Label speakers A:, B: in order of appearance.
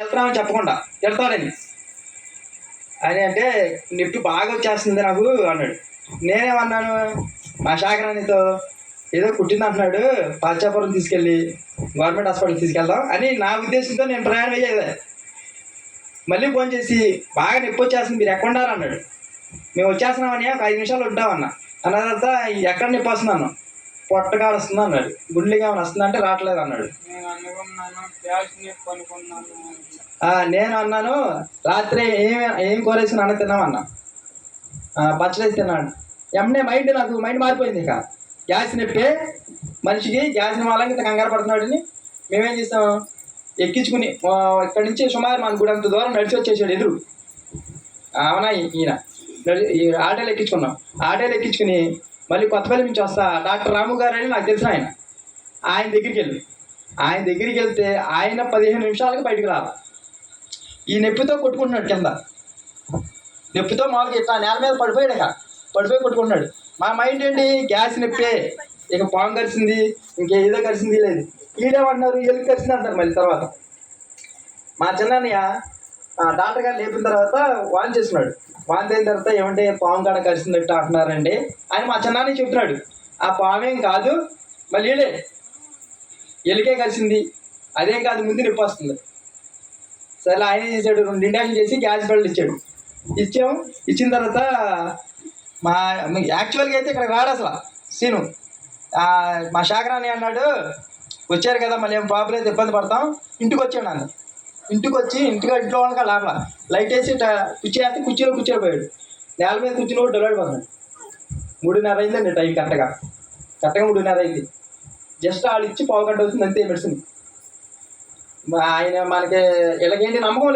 A: వెళ్తున్నామని చెప్పకుండా వెళ్తాడని అని అంటే నిప్పు బాగా వచ్చేస్తుంది నాకు అన్నాడు. నేనేమన్నాను? మా శాఖరానితో ఏదో కుట్టింది అంటున్నాడు. పాల్చాపురం తీసుకెళ్ళి గవర్నమెంట్ హాస్పిటల్ తీసుకెళ్దాం అని నా ఉద్దేశంతో నేను ప్రయాణం అయ్యేది. మళ్ళీ ఫోన్ చేసి బాగా నొప్పి వచ్చేస్తుంది మీరు ఎక్కడున్నారు? అన్నాడు. మేము వచ్చేస్తున్నామని ఒక ఐదు నిమిషాలు ఉంటామన్నా. అన్న తర్వాత ఎక్కడ నొప్పి వస్తున్నాను పొట్టగా వస్తుంది అన్నాడు. గుండెగా ఏమైనా వస్తుందంటే రావట్లేదు అన్నాడు.
B: నేను
A: అన్నాను రాత్రి ఏం ఏం కూరేసుకుని అన్న తిన్నామన్నా. పచ్చడేసి తిన్నాడు. ఎమ్నే మైండ్ నాకు మైండ్ మారిపోయింది ఇక. గ్యాస్ నొప్పి మనిషికి గ్యాస్ వాళ్ళకి ఇంత కంగారు పడుతున్నాడని మేమేం చేస్తాం ఎక్కించుకుని ఇక్కడి నుంచి సుమారు మన గుడి అంత దూరం నడిచి వచ్చేసాడు ఎదురు. అవునా ఈయన. ఆటోలు ఎక్కించుకున్నాం. ఆటోలు ఎక్కించుకుని మళ్ళీ కొత్తపల్లి నుంచి వస్తా. డాక్టర్ రాము గారు అని నాకు తెలిసిన ఆయన. ఆయన దగ్గరికి వెళ్ళి. ఆయన దగ్గరికి వెళ్తే ఆయన పదిహేను నిమిషాలకి బయటకు రావాలి. ఈ నొప్పితో కొట్టుకుంటున్నాడు కింద. నొప్పితో మామూలుగా ఇట్లా నేల మీద పడిపోయాడు ఇక. పడిపోయి కొట్టుకుంటున్నాడు. మా మైండ్ ఏంటి? గ్యాస్ నొప్పి. ఇక పాము కలిసింది ఇంకేదో కలిసింది లేదు. ఈడేమంటున్నారు? ఎలుగు కలిసింది అంటారు మళ్ళీ తర్వాత. మా చిన్నయ్య డాక్టర్ గారు లేపిన తర్వాత వాన్ చేస్తున్నాడు. వాన్ అయిన తర్వాత ఏమంటే పాము కాడ కలిసినట్టు అంటున్నారండి. అని మా చిన్నాన్ని చెప్తున్నాడు ఆ పామేం కాదు మళ్ళీ ఈడే ఎలుకే కలిసింది. అదేం కాదు ముందు నొప్పి వస్తుంది. సరే ఆయన చేశాడు రెండు ఇండక్షన్ చేసి గ్యాస్ బెల్ట్ ఇచ్చాడు. ఇచ్చాం ఇచ్చిన తర్వాత మా యాక్చువల్గా అయితే ఇక్కడ రాడు అసలు. సీను. మా శాఖరాని అన్నాడు వచ్చారు కదా మళ్ళీ ఏం ప్రాబ్లం అయితే ఇబ్బంది పడతాం. ఇంటికి వచ్చాడు అన్న ఇంటికి వచ్చి ఇంటికి ఇంట్లో వాళ్ళకి లాభ లైట్ వేసి కుర్చీ వేస్తే కుర్చీలో కూర్చోపోయాడు నేల మీద కూర్చుని కూడా డెలివరీ పోతున్నాడు. మూడున్నర అయిందండి టైం కరెక్ట్గా. కరెక్ట్గా మూడున్నర అయింది. జస్ట్ వాళ్ళు ఇచ్చి పావు గంట అవుతుంది అంతే మెడిసిన్. ఆయన మనకి ఇలాగేంటి నమ్మకం